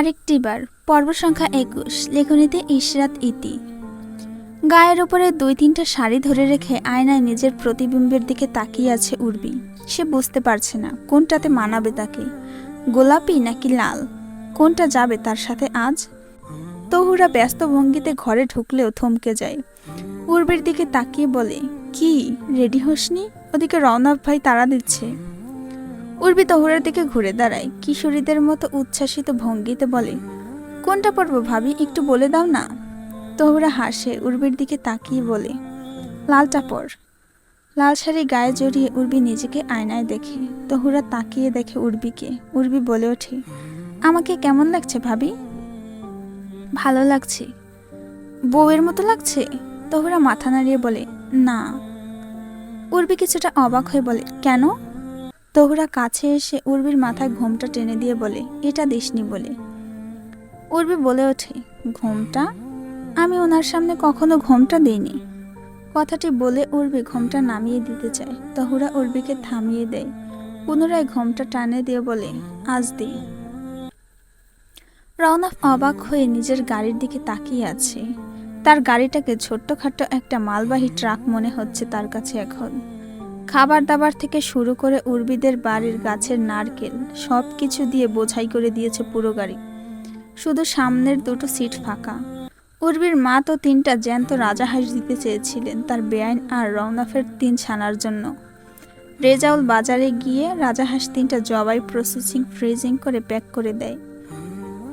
আরেকটি বার, পর্ব সংখ্যা একুশ, লেখনীতে ইশরাত ইতি। গায়ের ওপরে দুই তিনটা শাড়ি ধরে রেখে আয়নায় নিজের প্রতিবিম্বের দিকে তাকিয়ে আছে উর্বি। সে বুঝতে পারছে না, কোনটাতে মানাবে তাকে, গোলাপি নাকি লাল? কোনটা যাবে তার সাথে আজ? তহুরা ব্যস্ত ভঙ্গিতে ঘরে ঢুকলেও থমকে যায়। উর্বির দিকে তাকিয়ে বলে, কি, রেডি হসনি? ওদিকে রওনাক ভাই তাড়া দিচ্ছে। উর্বি তহুরার দিকে ঘুরে দাঁড়ায়, কিশোরীদের মতো উচ্ছ্বাসিত ভঙ্গিতে বলে, কোনটা পড়ব ভাবি, একটু বলে দাও না? তহুরা হাসে, উর্বির দিকে তাকিয়ে বলে, লালটা পর। লাল শাড়ি গায়ে জড়িয়ে উর্বি নিজেকে আয়নায় দেখে, তহুরা তাকিয়ে দেখে উর্বিকে। উর্বি বলে ওঠে, আমাকে কেমন লাগছে ভাবি? ভালো লাগছে। বউয়ের মতো লাগছে? তহুরা মাথা নাড়িয়ে বলে, না। উর্বি কিছুটা অবাক হয়ে বলে, কেন? তহুরা কাছে এসে উর্বির মাথায় ঘোমটা টেনে দিয়ে বলে, এটা দিসনি বলে। উর্বি বলে ওঠে, ঘোমটা? আমি ওনার সামনে কখনো ঘোমটা দিইনি। কথাটি বলে উর্বি ঘোমটা নামিয়ে দিতে চায়। তহুরা উর্বিকে থামিয়ে দেয়। পুনরায় ঘোমটা টানে দিয়ে বলে, আজ দি রওনাফ অবাক হয়ে নিজের গাড়ির দিকে তাকিয়ে আছে। তার গাড়িটাকে ছোট্টখাট্ট একটা মালবাহী ট্রাক মনে হচ্ছে তার কাছে এখন। খাবার দাবার থেকে শুরু করে উর্বিদের বাড়ির গাছের নারকেল সব কিছু দিয়ে বোঝাই করে দিয়েছে পুরো গাড়ি। শুধু সামনের দুটো সিট ফাঁকা। উর্বির মা তো তিনটা জ্যান্ত রাজাহাঁস দিতে চেয়েছিলেন, তার বেআইন আর রওনাফের তিন ছানার জন্য। রেজাউল বাজারে গিয়ে রাজাহাঁস তিনটা জবাই প্রসেসিং, ফ্রিজিং করে প্যাক করে দেয়।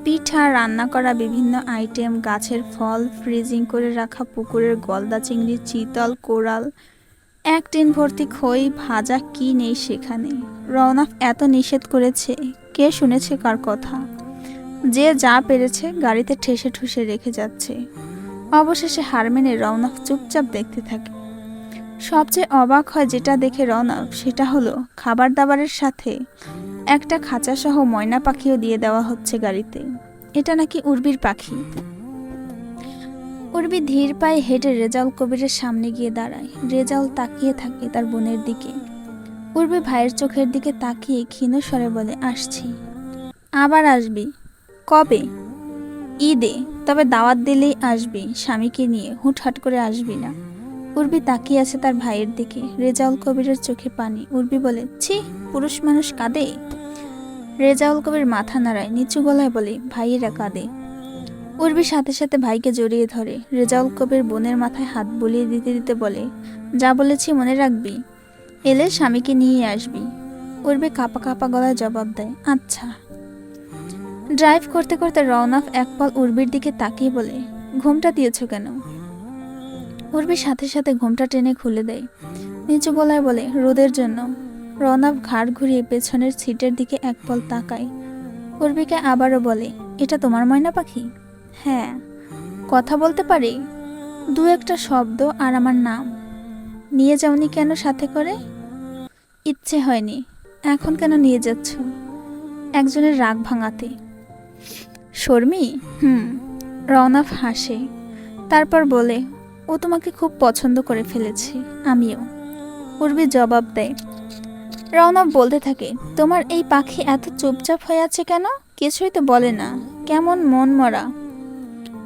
পিঠা, রান্না করা বিভিন্ন আইটেম, গাছের ফল, ফ্রিজিং করে রাখা পুকুরের গলদা চিংড়ি, চিতল, কোরাল এক টিন ভর্তি খই ভাজা কি নেই সেখানে? রওনাফ এত নিষেধ করেছে, কে শুনেছে কার কথা? যে যা পেরেছে গাড়িতে ঠেসে ঠুসে রেখে যাচ্ছে। অবশেষে হার মেনে রওনাফ চুপচাপ দেখতে থাকে। সবচেয়ে অবাক হয় যেটা দেখে রওনাফ সেটা হলো খাবার দাবারের সাথে একটা খাঁচাসহ ময়না পাখিও দিয়ে দেওয়া হচ্ছে গাড়িতে। এটা নাকি উর্বির পাখি? উর্বি ধীর পায়ে হেঁটে রেজাউল কবিরের সামনে গিয়ে দাঁড়ায়। রেজাউল তাকিয়ে থাকে তার বোনের দিকে। উর্বি ভাইয়ের চোখের দিকে তাকিয়ে ক্ষীণ স্বরে বলে, আসছি। আবার আসবি? কবে? ঈদে, তবে দাওয়াত দিলেই আসবি, স্বামীকে নিয়ে। হুটহাট করে আসবি না। উর্বি তাকিয়ে আছে তার ভাইয়ের দিকে। রেজাউল কবিরের চোখে পানি। উর্বি বলে, ছি, পুরুষ মানুষ কাঁদে? রেজাউল কবির মাথা নাড়ায়, নিচু গলায় বলে, ভাইয়েরা কাঁদে। উর্বি সাথে সাথে ভাইকে জড়িয়ে ধরে। রেজাউল কবির বোনের মাথায় হাত বুলিয়ে দিতে দিতে বলে, যা বলেছি মনে রাখবি। এলে স্বামীকে নিয়ে আসবি। উর্বি কাপা কাপা গলায় জবাব দেয় আচ্ছা। ড্রাইভ করতে করতে রওনাফ একপাল উর্বির দিকে তাকিয়ে বলে, ঘুমটা দিয়েছ কেন? উর্বির সাথে সাথে ঘুমটা টেনে খুলে দেয়, নিচু গলায় বলে, রোদের জন্য। রওনাফ ঘাড় ঘুরিয়ে পেছনের সিটের দিকে এক পল তাকায়। উর্বিকে আবারও বলে, এটা তোমার ময়না পাখি? হ্যাঁ কথা বলতে পারি? দু একটা শব্দ আর আমার নাম। নিয়ে যাওনি কেন সাথে করে? ইচ্ছে হয়নি। এখন কেন নিয়ে যাচ্ছ? একজনের রাগ ভাঙাতে। শর্মি? হুম, রওনাফ হাসে। তারপর বলে, ও তোমাকে খুব পছন্দ করে ফেলেছে, আমিও। উর্বি জবাব দেয়, রওনাফ বলতে থাকে, তোমার এই পাখি এত চুপচাপ হয়ে আছে কেন? কিছুই তো বলে না। কেমন মন মরা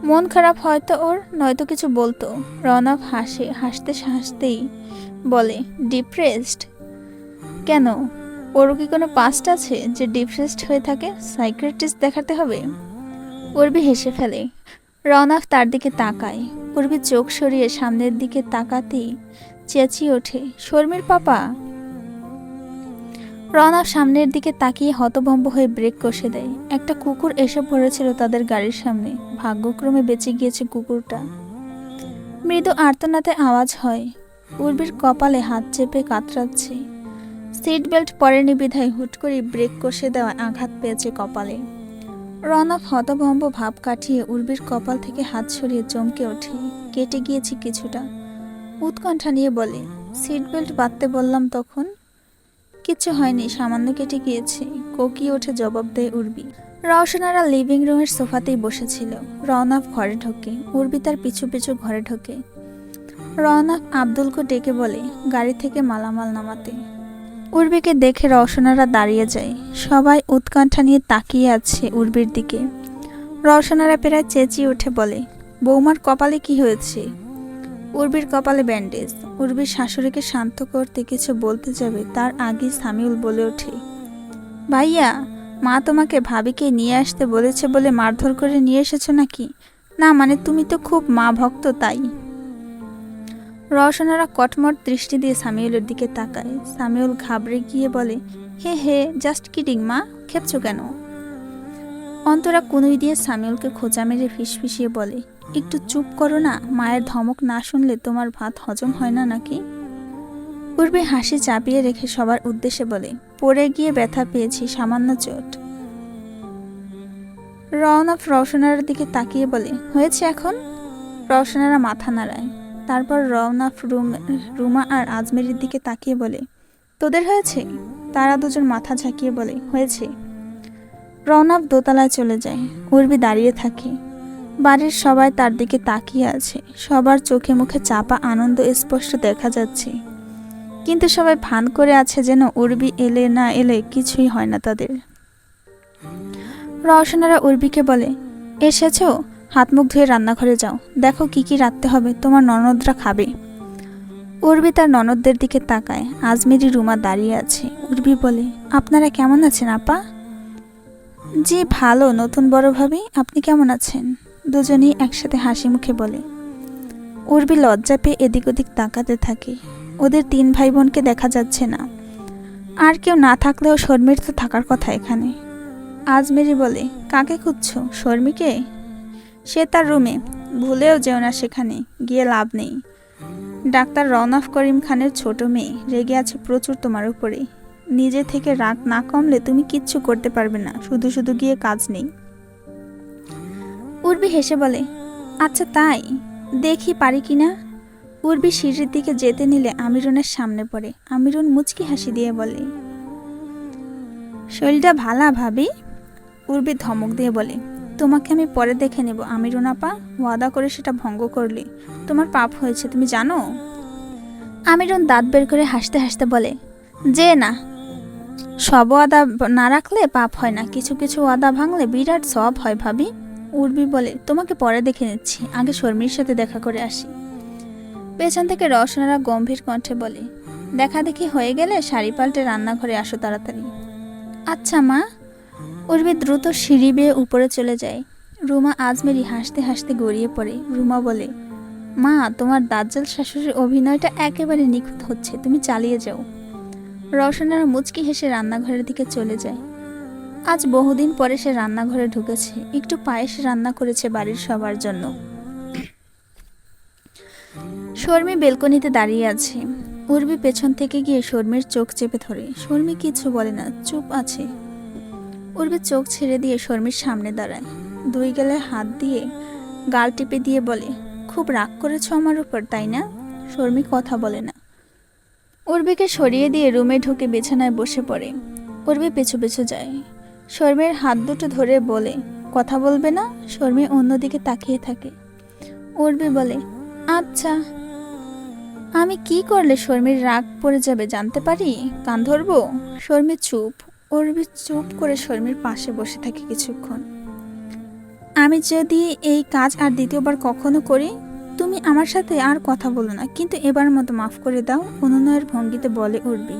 মন খারাপ হয়তো ওর, নয়তো কিছু বলতো। রওনাফ হাসে, হাসতে হাসতেই বলে ডিপ্রেসড কেন? ওরও কি কোনো পাস্ট আছে যে ডিপ্রেসড হয়ে থাকে? সাইক্রেটিস্ট দেখাতে হবে? উর্বি হেসে ফেলে। রওনাফ তার দিকে তাকায়। উর্বি চোখ সরিয়ে সামনের দিকে তাকাতেই চেঁচিয়ে ওঠে, শর্মির পাপা? রওনাফ সামনের দিকে তাকিয়ে হতভম্ব হয়ে ব্রেক কষে দেয়। একটা কুকুর এসে পড়েছিল তাদের গাড়ির সামনে। ভাগ্যক্রমে বেঁচে গিয়েছে কুকুরটা। মৃদু আর্তনাতে আওয়াজ হয়। উর্বির কপালে হাত চেপে কাতরাচ্ছে। সিট বেল্ট পরেনি বিধায় হুট করে ব্রেক কষে দেওয়ায় আঘাত পেয়েছে কপালে। রনফ হতভম্ব ভাব কাটিয়ে উর্বির কপাল থেকে হাত সরিয়ে চমকে ওঠে। কেটে গিয়েছি কিছুটা। উৎকণ্ঠা নিয়ে বলে, সিট বেল্ট বাঁধতে বললাম তখন? কিচ্ছু হয়নি, সামান্য কেটে গিয়েছে। কোকিয়ে ওঠে জবাব দেয় উর্বি। রওশনারা লিভিং রুমের সোফাতেই বসেছিল। রওনাফ ঘরে ঢোকে। উর্বি তার পিছু পিছু ঘরে ঢোকে। রওনাফ আব্দুলকে ডেকে বলে, গাড়ি থেকে মালামাল নামাতে। উর্বিকে দেখে রওশনারা দাঁড়িয়ে যায়। সবাই উৎকণ্ঠা নিয়ে তাকিয়ে আছে উর্বির দিকে। রওশনারা প্রায় চেঁচিয়ে উঠে বলে, বৌমার কপালে কি হয়েছে? উর্বির কপালে ব্যান্ডেজ। উর্বির শাশুড়িকে শান্ত করতে কিছু বলতে যাবে, তার আগে সামিউল বলে ওঠে। ভাইয়া, মা তোমাকে ভাবিকে নিয়ে আসতে বলেছে বলে মারধর করে নিয়ে এসেছ নাকি? না মানে তুমি তো খুব মা ভক্ত, তাই। রওশনারা কটমট দৃষ্টি দিয়ে সামিউলের দিকে তাকায়। সামিউল ঘাবড়ে গিয়ে বলে, হে হে জাস্ট কিডিং মা। খেপছো কেন? অন্তরা কুনুই দিয়ে সামিউলকে খোঁচা মেরে ফিসফিসিয়ে বলে একটু চুপ করো না, মায়ের ধমক না শুনলে তোমার ভাত হজম হয় না নাকি? পূর্বে হাসি চাপিয়ে রেখে সবার উদ্দেশ্যে বলে, পড়ে গিয়ে ব্যথা পেয়েছি, সামান্য চোট। রওনফ রওশনার দিকে তাকিয়ে বলে, হয়েছে এখন? রওশনারা মাথা নাড়ায়। তারপর রওনফ রুম, রুমা আর আজমেরির দিকে তাকিয়ে বলে, তোদের হয়েছে? তারা দুজন মাথা ঝাঁকিয়ে বলে, হয়েছে। রওনক দোতলায় চলে যায়, উর্বি দাঁড়িয়ে থাকে। বাড়ির সবাই তার দিকে তাকিয়ে আছে। সবার চোখে মুখে চাপা আনন্দ স্পষ্ট দেখা যাচ্ছে। কিন্তু সবাই ভান করে আছে যেন উর্বি এলে না এলে কিছুই হয় না তাদের। রওশনারা উর্বিকে বলে, এসেছ? হাত মুখ ধুয়ে রান্নাঘরে যাও। দেখো কি কি রাখতে হবে। তোমার ননদরা খাবে। উর্বি তার ননদদের দিকে তাকায়। আজমেরি রুমা দাঁড়িয়ে আছে। উর্বি বলে, আপনারা কেমন আছেন, আপা? জি, ভালো। নতুন বড় ভাবি, আপনি কেমন আছেন? দুজনেই একসাথে হাসি মুখে বলে, উর্বি লজ্জা পেয়ে এদিক ওদিক তাকাতে থাকে। ওদের তিন ভাই বোনকে দেখা যাচ্ছে না। আর কেউ না থাকলেও শর্মির তো থাকার কথা এখানে। আজমেরি বলে, কাকে খুঁজছো, শর্মিকে? সে তার রুমে। ভুলেও যেও না সেখানে, গিয়ে লাভ নেই। ডাক্তার রওনাফ করিম খানের ছোট মেয়ে, রেগে আছে প্রচুর তোমার উপরে। নিজে থেকে রাগ না কমলে তুমি কিচ্ছু করতে পারবে না, শুধু শুধু গিয়ে কাজ নেই। উর্বি হেসে বলে আচ্ছা তাই। দেখি পারি কি না? উর্বি সিঁড়ির দিকে যেতে নিলে আমিরনের সামনে পড়ে। আমিরন মুচকি হাসি দিয়ে বলে, শরীরটা ভালা, ভাবি? উর্বি ধমক দিয়ে বলে, তোমাকে আমি পরে দেখে নেব, আমিরন আপা। ওয়াদা করে সেটা ভঙ্গ করলে। তোমার পাপ হয়েছে, তুমি জানো? আমিরন দাঁত বের করে হাসতে হাসতে বলে, যে না। সব ওয়াদা না রাখলে পাপ হয় না। কিছু কিছু ওয়াদা ভাঙলে বিরাট সব হয়, ভাবি। উর্বি বলে, তোমাকে পরে দেখে নিচ্ছি। আগে শর্মির সাথে দেখা করে আসি। পেছন থেকে রসনারা গম্ভীর কণ্ঠে বলে, দেখা দেখি হয়ে গেলে শাড়ি পাল্টে রান্নাঘরে আসো তাড়াতাড়ি। আচ্ছা মা। উর্বি দ্রুত সিঁড়ি বেয়ে উপরে চলে যায়। রুমা আজমেরি হাসতে হাসতে গড়িয়ে পড়ে। রুমা বলে, মা, তোমার দাজ্জাল শাশুড়ির অভিনয়টা একেবারে নিখুঁত হচ্ছে। তুমি চালিয়ে যাও। রসনারা মুচকি হেসে রান্নাঘরের দিকে চলে যায়। আজ বহুদিন পরে সে রান্নাঘরে ঢুকেছে। একটু পায়েস রান্না করেছে বাড়ির সবার জন্য। শর্মি বেলকনিতে দাঁড়িয়ে আছে। উর্বি পেছন থেকে গিয়ে শর্মির চোখ চেপে ধরে। শর্মি কিছু বলে না, চুপ আছে। উর্বি চোখ ছেড়ে দিয়ে শর্মির সামনে দাঁড়ায়। দুই গেলে হাত দিয়ে গাল টিপে দিয়ে বলে, খুব রাগ করেছ আমার উপর, তাই না? শর্মি কথা বলে না। উর্বিকে সরিয়ে দিয়ে রুমে ঢুকে বিছানায় বসে পড়ে। উর্বি পিছু পিছু যায়। শর্মির হাত দুটো ধরে বলে, কথা বলবে না? শর্মি অন্যদিকে তাকিয়ে থাকে। উর্বি বলে আচ্ছা। আমি কি করলে শর্মির রাগ পড়ে যাবে জানতে পারি? কান ধরবো? শর্মি চুপ উর্বি চুপ করে শর্মির পাশে বসে থাকে কিছুক্ষণ। আমি যদি এই কাজ আর দ্বিতীয়বার কখনো করি, তুমি আমার সাথে আর কথা বলো না, কিন্তু এবার মতো মাফ করে দাও, অনুনয়ের ভঙ্গিতে বলে উঠবি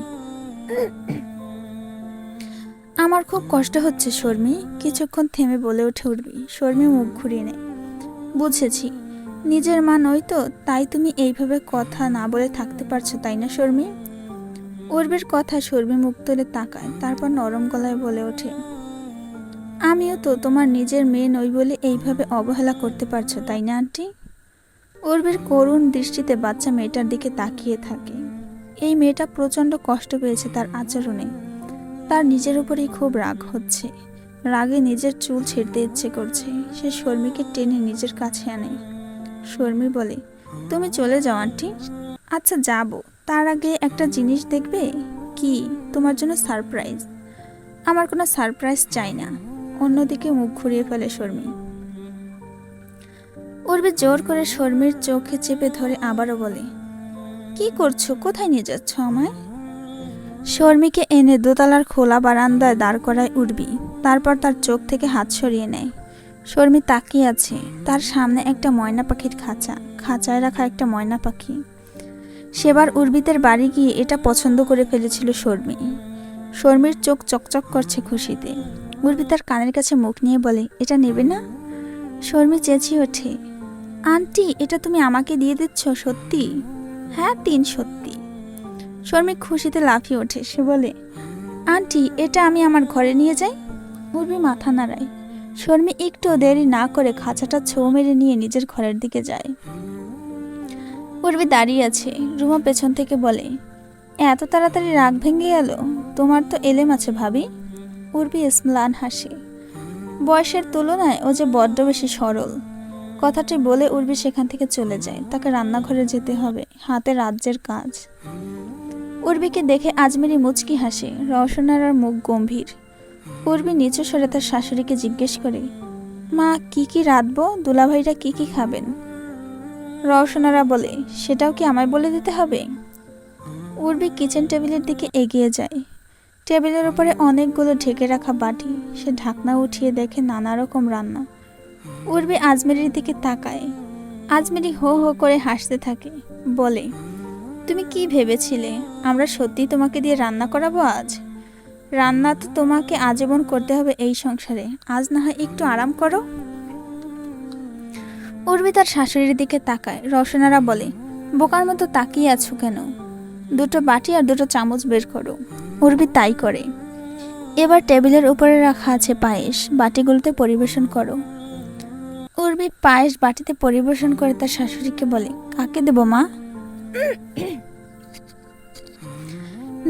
আমার খুব কষ্ট হচ্ছে, শর্মি। কিছুক্ষণ থেমে বলে উঠে উঠবি শর্মি মুখ ঘুরিয়ে নেয়। বুঝেছি। নিজের মা নই তো, তাই তুমি এইভাবে কথা না বলে থাকতে পারছ, তাই না, শর্মি? উর্বির কথা শর্মি মুখ তুলে তাকায়, তারপর নরম গলায় বলে ওঠে, আমিও তো তোমার নিজের মেয়ে নই বলে এইভাবে অবহেলা করতে পারছ, তাই না, আন্টি? উর্বির করুণ দৃষ্টিতে বাচ্চা মেয়েটার দিকে তাকিয়ে থাকে। এই মেয়েটা প্রচণ্ড কষ্ট পেয়েছে তার আচরণে। তার নিজের উপরেই খুব রাগ হচ্ছে। রাগে নিজের চুল ছিঁড়তে ইচ্ছে করছে। সে শর্মিকে টেনে নিজের কাছে আনে। শর্মি বলে, তুমি চলে যাও, আন্টি। আচ্ছা যাব। তার আগে একটা জিনিস দেখবে? কি? তোমার জন্য সারপ্রাইজ। আমার কোনো সারপ্রাইজ চাই না। অন্যদিকে মুখ ঘুরিয়ে ফেলে শর্মি। উর্বি জোর করে শর্মির চোখে চেপে ধরে আবারও বলে, কি করছ? কোথায় নিয়ে যাচ্ছ আমায়? শর্মিকে এনে দোতলার খোলা বারান্দায় দাঁড় করায় উর্বি তারপর তার চোখ থেকে হাত সরিয়ে নেয়। শর্মি তাকিয়ে আছে, তার সামনে একটা ময়না পাখির খাঁচা, খাঁচায় রাখা একটা ময়না পাখি। সেবার উর্বিতের বাড়ি গিয়ে এটা পছন্দ করে ফেলেছিল শর্মি। শর্মির চোখ চকচক করছে খুশিতে। উর্বি তার কানের কাছে মুখ নিয়ে বলে, এটা নেবে না? শর্মি চেঁচিয়ে ওঠে, আন্টি, এটা তুমি আমাকে দিয়ে দিচ্ছ, সত্যি? হ্যাঁ তিন সত্যি। শর্মি খুশিতে লাফিয়ে ওঠে। সে বলে, আন্টি, এটা আমি আমার ঘরে নিয়ে যাই? উর্বি মাথা নাড়ায়। শর্মি একটু দেরি না করে খাঁচাটা ছৌ মেরে নিয়ে নিজের ঘরের দিকে যায়। উর্বি দাঁড়িয়ে আছে। রুমা পেছন থেকে বলে, এত তাড়াতাড়ি রাগ ভেঙে গেল? তোমার তো এলেম আছে ভাবি? উর্বি স্মলান হাসে, বয়সের তুলনায় ও যে বড্ড বেশি সরল। কথাটি বলে উর্বি সেখান থেকে চলে যায়। তাকে রান্নাঘরে যেতে হবে, হাতে রাজ্যের কাজ। উর্বিকে দেখে আজমেরি মুচকি হাসে রওশনারার মুখ গম্ভীর। উর্বি নিচু সরে তার শাশুড়িকে জিজ্ঞেস করে, মা, কি কি রাঁধবো? দুলাভাইরা কি কি খাবেন? রওশনারা বলে, সেটাও কি আমায় বলে দিতে হবে? উর্বি কিচেন টেবিলের দিকে এগিয়ে যায়। টেবিলের উপরে অনেকগুলো ঢেকে রাখা বাটি, সে ঢাকনা উঠিয়ে দেখে নানা রকম রান্না। উর্বি আজমেরির দিকে তাকায়। আজমেরি হো হো করে হাসতে থাকে, বলে তুমি কি ভেবেছিলে? আমরা সত্যি তোমাকে দিয়ে রান্না করাবো আজ? রান্না তো তোমাকে আজীবন করতে হবে এই সংসারে। আজ না হয় একটু আরাম করো। উর্বি তার শাশুড়ির দিকে তাকায়। রসনারা বলে, বোকার মতো তাকিয়ে আছো কেন? দুটো বাটি আর দুটো চামচ বের করো। উর্বি তাই করে। এবার টেবিলের উপরে রাখা আছে পায়েস। বাটিগুলোতে পরিবেশন করো। উর্বি পায়েস বাটিতে পরিবেশন করে তার শাশুড়িকে বলে, কাকে দেবো মা?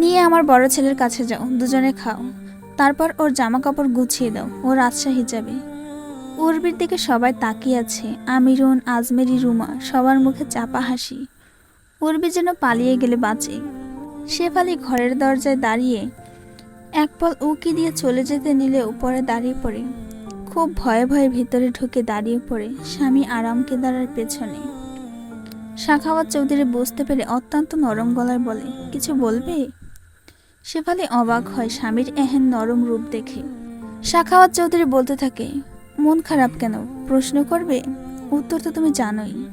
নিয়ে আমার বড় ছেলের কাছে যাও, দুজনে খাও। তারপর ওর জামা কাপড় গুছিয়ে দাও, ও রাজশাহী যাবে। উর্বির দিকে সবাই তাকিয়ে আছে, আমিরুন, আজমেরি, রুমা, সবার মুখে চাপা হাসি। উর্বি যেন পালিয়ে গেলে বাঁচে। শেফালি ঘরের দরজায় দাঁড়িয়ে এক পল উকি দিয়ে চলে যেতে নিলে উপরে দাঁড়িয়ে পড়ে। খুব ভয়ে ভয়ে ভিতরে ঢুকে দাঁড়িয়ে পড়ে স্বামী আরাম কেদারার পেছনে। শাখাওয়াত চৌধুরী বুঝতে পেরে অত্যন্ত নরম গলায় বলে, কিছু বলবে? শেফালি অবাক হয় স্বামীর এহেন নরম রূপ দেখে। শাখাওয়াত চৌধুরী বলতে থাকে, মন খারাপ কেন? প্রশ্ন করবে? উত্তর তো তুমি জানোই।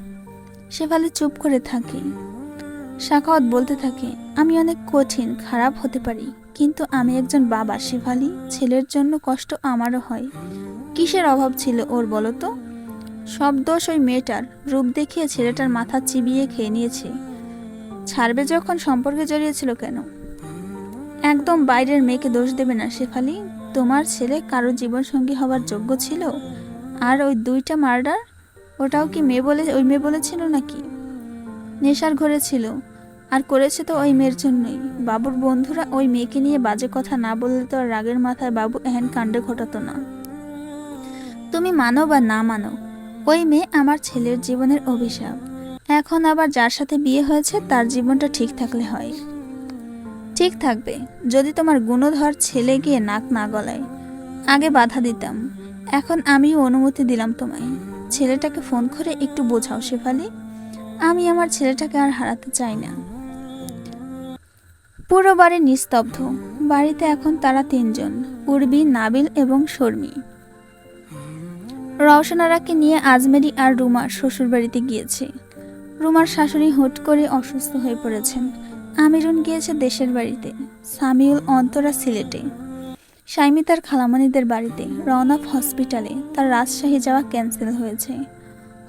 শেফালি চুপ করে থাকে। শাখাওয়াত বলতে থাকে, আমি অনেক কঠিন, খারাপ হতে পারি, কিন্তু আমি একজন বাবা, শেফালি। ছেলের জন্য কষ্ট আমারও হয়। কিসের অভাব ছিল ওর বলো তো? সব দোষ ওই মেয়েটার। রূপ দেখিয়ে ছেলেটার মাথা চিবিয়ে খেয়ে নিয়েছে। ছাড়বে যখন, সম্পর্কে জড়িয়েছিল কেন? একদম বাইরের মেয়েকে দোষ দেবে না শেফালি। তোমার ছেলে কারও জীবনসঙ্গী হবার যোগ্য ছিল? আর ওই দুইটা মার্ডার? ওটাও কি মেয়ে বলে, ওই মেয়ে বলেছিল নাকি? নেশার ঘরে ছিল। আর করেছে তো ওই মেয়ের জন্যই। বাবুর বন্ধুরা ওই মেয়েকে নিয়ে বাজে কথা না বললে তো আর রাগের মাথায় বাবু এহেন কাণ্ড ঘটাতো না। তুমি মানো বা না মানো ওই মেয়ে আমার ছেলের জীবনের অভিশাপ। এখন আবার যার সাথে বিয়ে হয়েছে, তার জীবনটা ঠিক থাকলে হয়। ঠিক থাকবে, যদি তোমার গুণধর ছেলে গিয়ে নাক না গলায়। আগে বাধা দিতাম, এখন আমিও অনুমতি দিলাম তোমায়। ছেলেটাকে ফোন করে একটু বোঝাও শেফালি। আমি আমার ছেলেটাকে আর হারাতে চাই না। পুরো বাড়ি নিস্তব্ধ। বাড়িতে এখন তারা তিনজন, উর্বি, নাবিল এবং শর্মী। রওশনারাকে নিয়ে আজমেরি আর রুমার শ্বশুরবাড়িতে গিয়েছে। রুমার শাশুড়ি হুট করে অসুস্থ হয়ে পড়েছেন। আমিরুন গিয়েছে দেশের বাড়িতে, সামিউল অন্তরা সিলেটে। সাইমি তার খালামণিদের বাড়িতে, রওনাফ হসপিটালে। তার রাজশাহী যাওয়া ক্যান্সেল হয়েছে।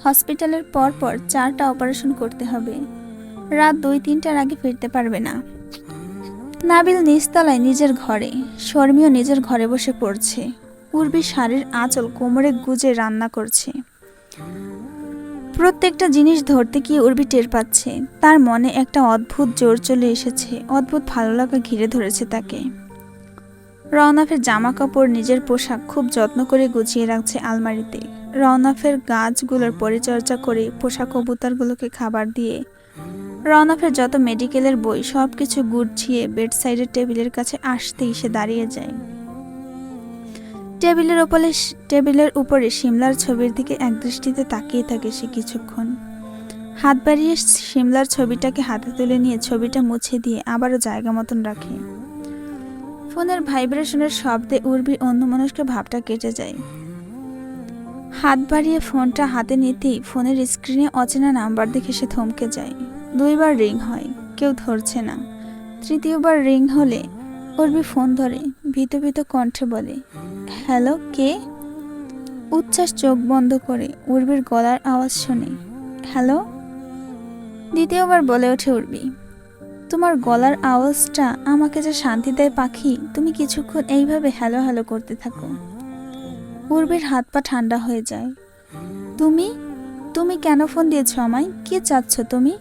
হসপিটালের পর পর চারটা অপারেশন করতে হবে। রাত দুই, তিনটার আগে ফিরতে পারবে না। নাবিল নিচতলায় নিজের ঘরে, শর্মীও নিজের ঘরে বসে পড়ছে। উর্বি শাড়ির আঁচল কোমরে গুজে রান্না করছে। প্রত্যেকটা জিনিস ধরতে গিয়ে উর্বি টের পাচ্ছে। তার মনে একটা অদ্ভুত জোর চলে এসেছে। অদ্ভুত ভালো লাগা ঘিরে ধরেছে তাকে। রওনাফের জামা কাপড় নিজের পোশাক খুব যত্ন করে গুছিয়ে রাখছে আলমারিতে। রওনাফের গাছগুলোর পরিচর্যা করে পোশাক কবুতরগুলোকে খাবার দিয়ে রওনাফের যত মেডিকেলের বই সব কিছু গুছিয়ে বেডসাইডের টেবিলের কাছে আসতেই সে দাঁড়িয়ে যায়। টেবিলের উপরে টেবিলের উপরে সিমলার ছবির দিকে একদৃষ্টিতে তাকিয়ে থাকে সে কিছুক্ষণ। হাত বাড়িয়ে সিমলার ছবিটাকে হাতে তুলে নিয়ে ছবিটা মুছে দিয়ে আবারও জায়গা মতন রাখে। ফোনের ভাইব্রেশনের শব্দে উর্বি অন্যমনস্ক ভাবটা কেটে যায়। হাত বাড়িয়ে ফোনটা হাতে নিতেই ফোনের স্ক্রিনে অচেনা নাম্বার দেখে সে থমকে যায়। দুইবার রিং হয়, কেউ ধরছে না। তৃতীয়বার রিং হলে উর্বি ফোন ধরে। ভীত ভীত কণ্ঠে বলে, হ্যালো, কে? উচ্ছ্বাস চোখ বন্ধ করে উর্বির গলার আওয়াজ শুনে, হ্যালো? দ্বিতীয়বার বলে ওঠে উর্বি, তোমার গলার আওয়াজটা আমাকে যে শান্তি দেয়, পাখি, তুমি কিছুক্ষণ এইভাবে হ্যালো হ্যালো করতে থাকো। উর্বির হাত পা ঠান্ডা হয়ে যায়, তুমি তুমি কেন ফোন দিয়েছ আমায়? কি চাচ্ছ তুমি?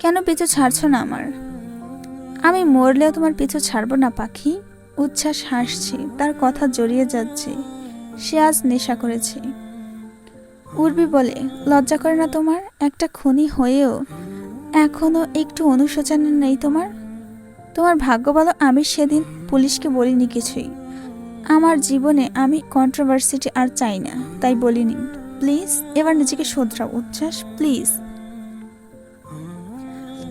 কেন পিছু ছাড়ছ না আমার? আমি মরলেও তোমার পিছু ছাড়বো না, পাখি। উচ্ছ্বাস হাসছে, তার কথা জড়িয়ে যাচ্ছে। সে আজ নেশা করেছে। উর্বি বলে, লজ্জা করে না তোমার? একটা খুনি হয়েও এখনও একটু অনুশোচনা নেই তোমার? তোমার ভাগ্য বলো, আমি সেদিন পুলিশকে বলিনি কিছুই। আমার জীবনে আমি কন্ট্রোভার্সিটি আর চাই না, তাই বলিনি। প্লিজ, এবার নিজেকে শোধরাও, উচ্ছ্বাস, প্লিজ।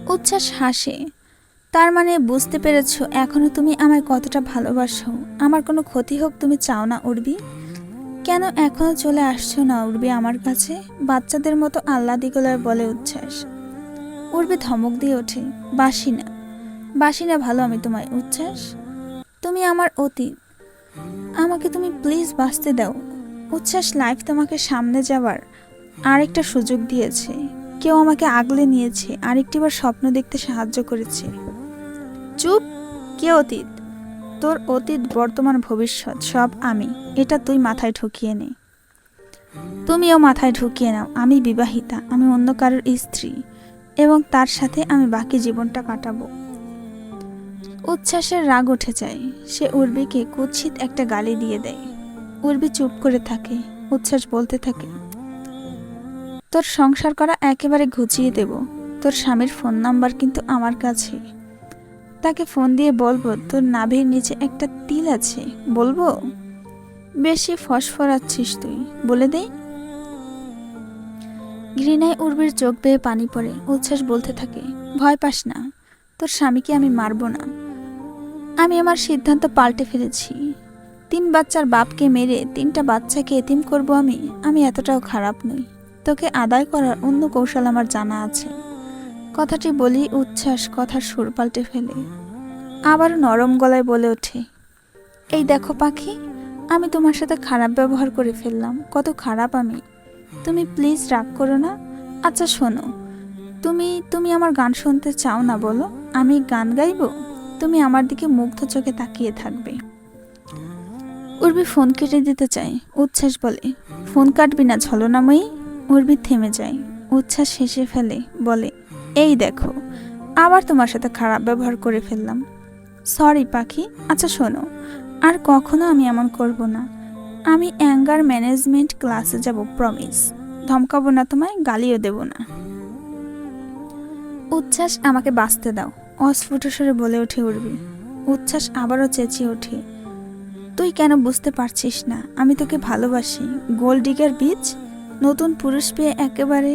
উচ্ছ্বাস হাসে। তার মানে বুঝতে পেরেছ এখনও তুমি আমায় কতটা ভালোবাসো? আমার কোনো ক্ষতি হোক, তুমি চাও না উর্বি? কেন এখনও চলে আসছো না উর্বি আমার কাছে? বাচ্চাদের মতো আল্লাহ দিগলায় বলে উচ্ছ্বাস। উর্বি ধমক দিয়ে ওঠে বাসি না বাসি না ভালো আমি তোমায়, উচ্ছ্বাস? তুমি আমার অতীত। আমাকে তুমি প্লিজ বাঁচতে দাও। উচ্ছ্বাস লাইফ তোমাকে সামনে যাওয়ার আরেকটা সুযোগ দিয়েছে। কেউ আমাকে আগলে নিয়েছে, আরেকটিবার স্বপ্ন দেখতে সাহায্য করেছে। চুপ? কে অতীত? তোর অতীত, বর্তমান, ভবিষ্যৎ, সব আমি। এটা তুই মাথায় ঢুকিয়ে নে। তুমিও মাথায় ঢুকিয়ে নাও, আমি বিবাহিতা, আমি অন্য কারোর স্ত্রী, এবং তার সাথে আমি বাকি জীবনটা কাটাবো। উচ্ছ্বাসের রাগ উঠে যায়। সে উর্বিকে কুৎসিত একটা গালি দিয়ে দেয়। উর্বি চুপ করে থাকে, উচ্ছ্বাস বলতে থাকে, তোর সংসার করা একেবারে ঘুচিয়ে দেব। তোর স্বামীর ফোন নাম্বার কিন্তু আমার কাছে। তাকে ফোন দিয়ে বলব, তোর নাভির নিচে একটা তিল আছে, বলব? বেশি ফসফরাচ্ছিস তুই, বলে দে। ঘৃণায় উর্বির চোখ বেয়ে পানি পড়ে, উচ্ছ্বাস বলতে থাকে, ভয় পাস না, তোর স্বামীকে আমি মারবো না। আমি আমার সিদ্ধান্ত পাল্টে ফেলেছি। তিন বাচ্চার বাপকে মেরে তিনটা বাচ্চাকে এতিম করব আমি আমি এতটাও খারাপ নই। তোকে আদায় করার অন্য কৌশল আমার জানা আছে। কথাটি বলি, উচ্ছ্বাস, কথার সুর পাল্টে ফেলে। আবার নরম গলায় বলে ওঠে, এই দেখো পাখি, আমি তোমার সাথে খারাপ ব্যবহার করে ফেললাম, কত খারাপ আমি। তুমি প্লিজ রাগ করো না। আচ্ছা শোনো, তুমি তুমি আমার গান শুনতে চাও না বলো, আমি গান গাইবো? তুমি আমার দিকে মুগ্ধ চোখে তাকিয়ে থাকবে। উর্বি ফোন কেটে দিতে চায়, উচ্ছ্বাস বলে, ফোন কাটবি না ছলনাময়ী উর্বি থেমে যায়, উচ্ছ্বাস হেসে ফেলে, বলে এই দেখো, আবার তোমার সাথে খারাপ ব্যবহার করে ফেললাম। সরি, পাখি। আচ্ছা শোনো, আর কখনো আমি এমন করব না। আমি অ্যাঙ্গার ম্যানেজমেন্ট ক্লাসে যাব, প্রমিস। ধমকাবো না তোমায়, গালিও দেব না। উচ্ছ্বাস আমাকে বাঁচতে দাও অস্ফুট স্বরে বলে ওঠে উর্বি উচ্ছ্বাস আবারও চেঁচিয়ে ওঠে। তুই কেন বুঝতে পারছিস না? আমি তোকে ভালোবাসি। গোল্ড ডিগার বীজ? নতুন পুরুষ পেয়ে একেবারে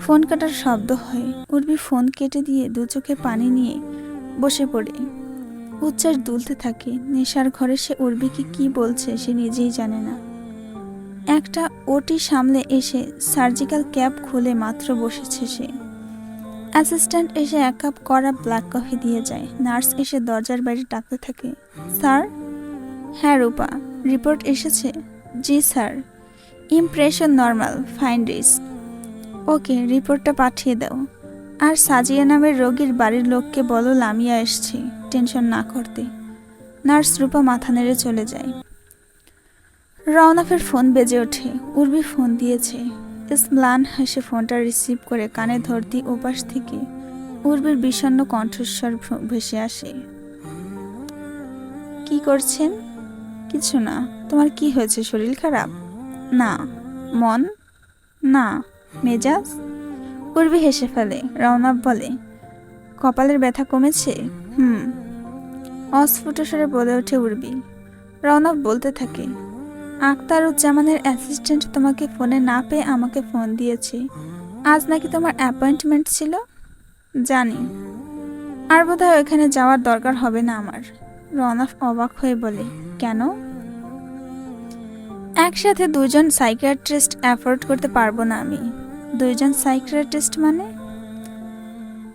ফোন কাটার শব্দ হয়। উর্বি ফোন কেটে দিয়ে দু চোখে পানি নিয়ে বসে পড়ে। উচ্ছ্বাস দুলতে থাকে। নেশার ঘরে সে উর্বিকে কি বলছে সে নিজেই জানে না। একটা ওটি সামলে এসে সার্জিক্যাল ক্যাপ খুলে মাত্র বসেছে সে। অ্যাসিস্ট্যান্ট এসে এক কাপ কড়া ব্ল্যাক কফি দিয়ে যায়। নার্স এসে দরজার বাইরে ডাকতে থাকে। স্যার? হ্যাঁ রূপা। রিপোর্ট এসেছে? জি, sir. Impression normal, fine risk okay রিপোর্টটা পাঠিয়ে দাও। আর সাজিয়া নামের রোগীর বাড়ির লোককে বলো, লামিয়া এসছে। টেনশন না করতে। নার্স রূপা মাথা নেড়ে চলে যায়। রওনাফের ফোন বেজে ওঠে। উর্বি ফোন দিয়েছে। ইসম্লান হেসে ফোনটা রিসিভ করে কানে ধরতি ওপাশ থেকে। উর্বির বিষণ্ণ কণ্ঠস্বর ভেসে আসে। কি করছেন? কিছু না। তোমার কি হয়েছে? শরীর খারাপ? না। মন? না। মেজাজ? উর্বি হেসে ফেলে রওনাফ বলে, কপালের ব্যথা কমেছে? হুম। অস্ফুট স্বরে বলে ওঠে উর্বি। রওনাফ বলতে থাকে, আখতারুজ্জামানের অ্যাসিস্ট্যান্ট তোমাকে ফোনে না পেয়ে আমাকে ফোন দিয়েছে। আজ নাকি তোমার অ্যাপয়েন্টমেন্ট ছিল? জানি। আর বোধহয় ওখানে যাওয়ার দরকার হবে না আমার। রওনাফ অবাক হয়ে বলে, কেন? একসাথে দুজন সাইকিয়াট্রিস্ট অ্যাফোর্ড করতে পারব না আমি। দুইজন সাইকিয়াট্রিস্ট মানে?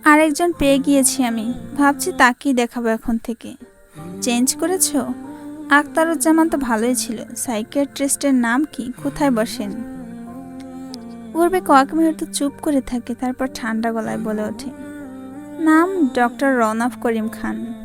আরেকজন পেয়ে গিয়েছি আমি। ভাবছি তাকেই দেখাবো এখন থেকে। চেঞ্জ করেছ? আখতারুজ্জামান তো ভালোই ছিল। সাইকিয়াট্রিস্টের নাম কি? কোথায় বসেন? পূর্বে কয়েক মিনিট চুপ করে থাকে, তারপর ঠান্ডা গলায় বলে ওঠে। নাম ডক্টর রনফ করিম খান।